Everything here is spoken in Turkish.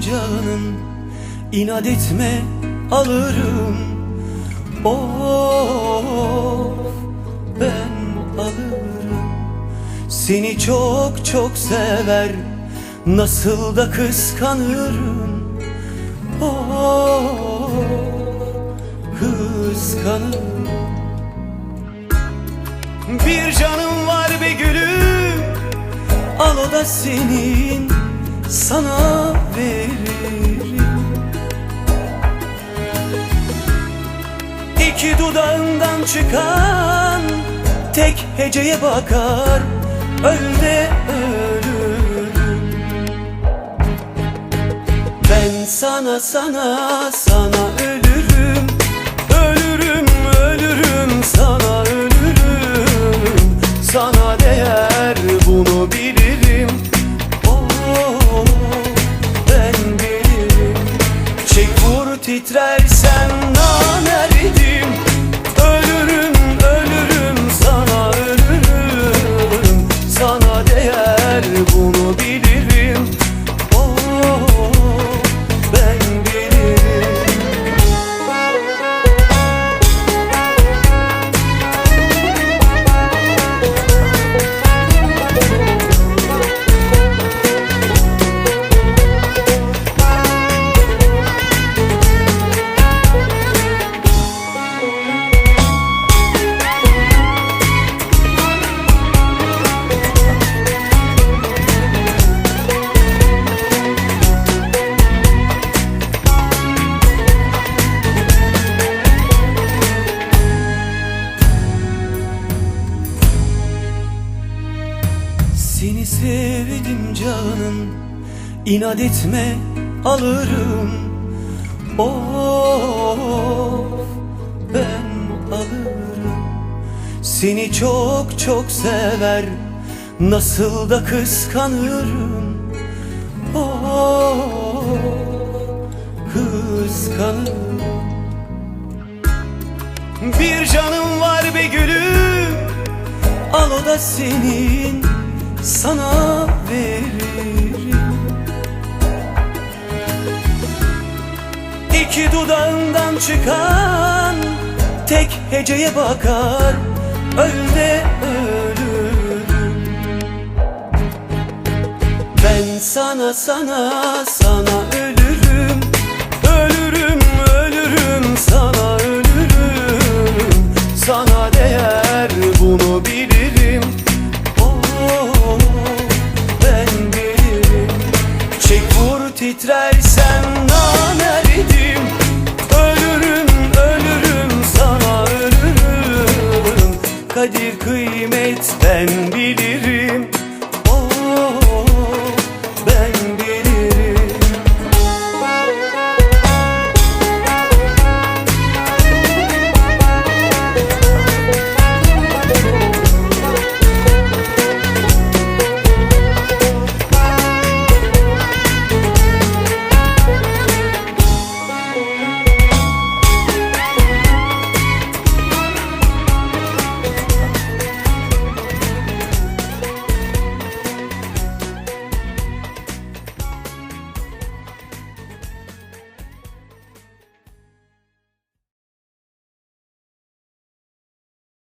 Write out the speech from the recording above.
canım inat etme alırım. Of ben alırım. Seni çok çok sever Nasıl da kıskanırım. Of kıskanırım. Bir canım var be gülüm Al o da senin Sana veririm. İki dudağından çıkan Tek heceye bakar Öl de ölürüm. Ben sana sana sana ölürüm try sevdim canım. İnat etme alırım. Of ben alırım. Seni çok çok sever. Nasıl da kıskanırım. Of kıskanırım. Bir canım var be gülüm. Al o da senin sana veririm. İki dudağından çıkan tek heceye bakar Öl de ölürüm. Ben sana sana sana ölürüm Today.